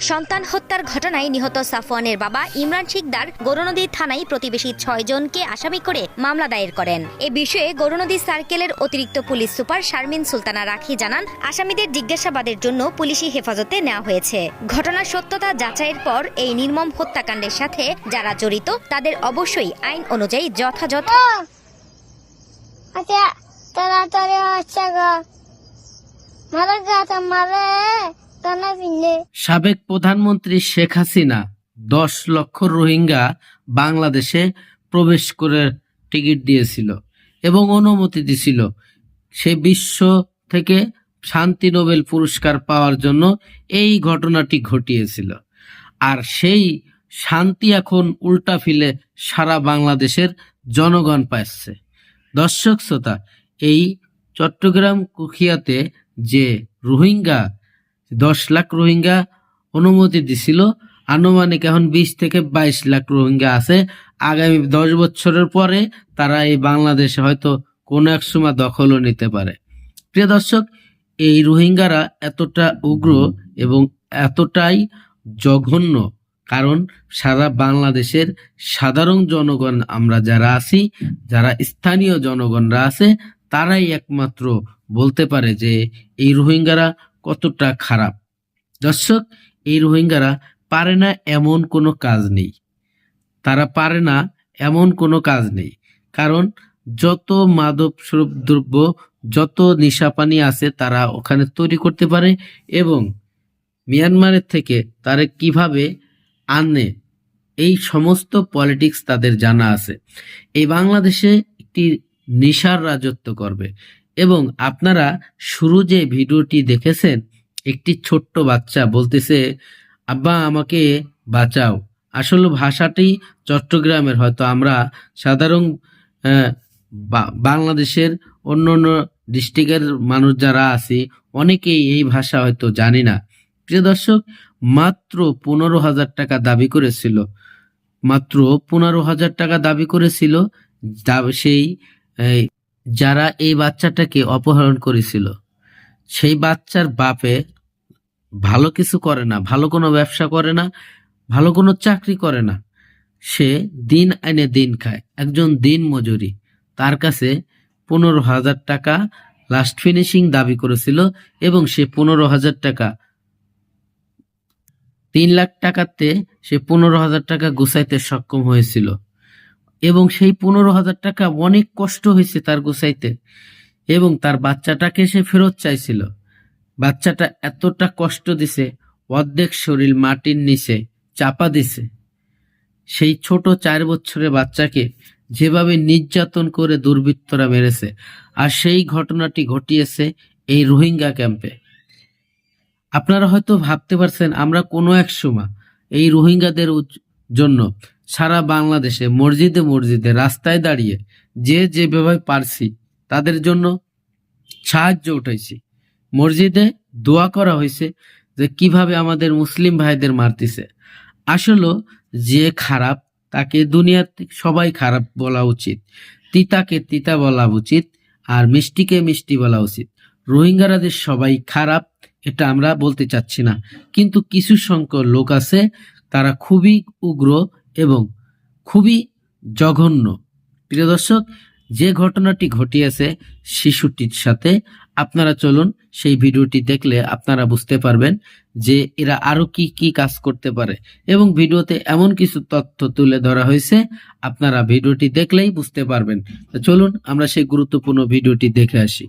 সন্তান হত্যার ঘটনায় নিহত সাফওয়ানের বাবা ইমরান শিকদার গৌরনদী থানায় প্রতিবেশী ছয় জনকে আসামি করে মামলা দায়ের করেন। এ বিষয়ে গৌরনদী সার্কেলের অতিরিক্ত পুলিশ সুপার শারমিন সুলতানা রাখি জানান, আসামিদের জিজ্ঞাসাবাদের জন্য পুলিশি হেফাজতে নেওয়া হয়েছে। ঘটনার সত্যতা যাচাইয়ের পর এই নির্মম হত্যাকাণ্ডের সাথে যারা জড়িত, তাদের অবশ্যই আইন অনুযায়ী যথাযথ আচ্ছা মারা মারে সাবেক প্রধানমন্ত্রী শেখ হাসিনা দশ লক্ষ রোহিঙ্গা বাংলাদেশে প্রবেশ করে টিকিট দিয়েছিল এবং অনুমতি দিছিল। সে বিশ্ব থেকে শান্তি নোবেল পুরস্কার পাওয়ার জন্য এই ঘটনাটি ঘটিয়েছিল। আর সেই শান্তি এখন উল্টা ফিলে সারা বাংলাদেশের জনগণ পাচ্ছে। দর্শক শ্রোতা, এই চট্টগ্রাম কুখিয়াতে যে রোহিঙ্গা দশ লাখ রোহিঙ্গা অনুমতি দিছিল। আনুমানিক এখন বিশ থেকে বাইশ লাখ রোহিঙ্গা আছে। আগামী দশ বছরের পরে তারা এই বাংলাদেশে হয়তো কোনো এক সময় দখলও নিতে পারে। প্রিয় দর্শক, এই রোহিঙ্গারা এতটা উগ্র এবং এতটাই জঘন্য, কারণ সারা বাংলাদেশের সাধারণ জনগণ আমরা যারা আছি, যারা স্থানীয় জনগণরা আছে, তারাই একমাত্র বলতে পারে যে এই রোহিঙ্গারা কতটা খারাপ। দর্শক, এই রোহিঙ্গারা পারে না এমন কোনো কাজ নেই। তারা পারে না এমন কোনো কাজ নেই। কারণ, যত মাদক দ্রব্য, যত নিশাপানি আছে তারা ওখানে তৈরি করতে পারে এবং মিয়ানমারের থেকে তারা কীভাবে আনে, এই সমস্ত পলিটিক্স তাদের জানা আছে। এই বাংলাদেশে একটি নিশার রাজত্ব করবে। এবং আপনারা শুরু যে ভিডিওটি দেখেছেন, একটি ছোট্ট বাচ্চা বলতেছে, আব্বা, আমাকে বাঁচাও। আসলে ভাষাটি চট্টগ্রামের, হয়তো আমরা সাধারণ বাংলাদেশের অন্য অন্য ডিস্ট্রিক্টের মানুষ যারা আছি, অনেকেই এই ভাষা হয়তো জানি না। প্রিয় দর্শক, মাত্র পনেরো হাজার টাকা দাবি করেছিল। মাত্র পনেরো হাজার টাকা দাবি করেছিল সেই যারা এই বাচ্চাটাকে অপহরণ করেছিল, সেই বাচ্চার বাপে ভালো কিছু করে না, ভালো কোনো ব্যবসা করে না, ভালো কোনো চাকরি করে না। সে দিন আইনে দিন খায়, একজন দিন মজুরি। তার কাছে পনেরো হাজার টাকা লাস্ট ফিনিশিং দাবি করেছিল এবং সে পনেরো হাজার টাকা, তিন লাখ টাকাতে সে পনেরো হাজার টাকা গুছাইতে সক্ষম হয়েছিল। এবং সেই পনেরো হাজার টাকা অনেক কষ্ট হয়েছে তার গুছাইতে। এবং তার বাচ্চাটাকে সে ফেরত চাইছিল। বাচ্চাটা এতটা কষ্ট দিছে, অর্ধেক শরীর মাটির নিচে চাপা দিছে। সেই ছোট চার বছরের বাচ্চাকে যেভাবে নির্যাতন করে দুর্বৃত্তরা মেরেছে, আর সেই ঘটনাটি ঘটিয়েছে এই রোহিঙ্গা ক্যাম্পে। আপনারা হয়তো ভাবতে পারছেন, আমরা কোনো এক সময় এই রোহিঙ্গাদের জন্য সারা বাংলাদেশে মসজিদে মসজিদে রাস্তায় দাঁড়িয়ে যে যেভাবে পারছি তাদের জন্য সাহায্য উঠাইছি। মসজিদে দোয়া করা হয়েছে যে কীভাবে আমাদের মুসলিম ভাইদের মারতেছে। আসলে যে খারাপ, তাকে দুনিয়াতে সবাই খারাপ বলা উচিত। তিতাকে তিতা বলা উচিত আর মিষ্টিকে মিষ্টি বলা উচিত। রোহিঙ্গারা যে সবাই খারাপ, এটা আমরা বলতে চাচ্ছি না। কিন্তু কিছু সংখ্যক লোক আছে, তারা খুবই উগ্র এবং খুবই জঘন্য। প্রিয় দর্শক, যে ঘটনাটি ঘটিয়েছে শিশুটির সাথে, আপনারা চলুন সেই ভিডিওটি দেখলে আপনারা বুঝতে পারবেন যে এরা আরও কি কি কাজ করতে পারে। এবং ভিডিওতে এমন কিছু তথ্য তুলে ধরা হয়েছে, আপনারা ভিডিওটি দেখলেই বুঝতে পারবেন। চলুন আমরা সেই গুরুত্বপূর্ণ ভিডিওটি দেখে আসি।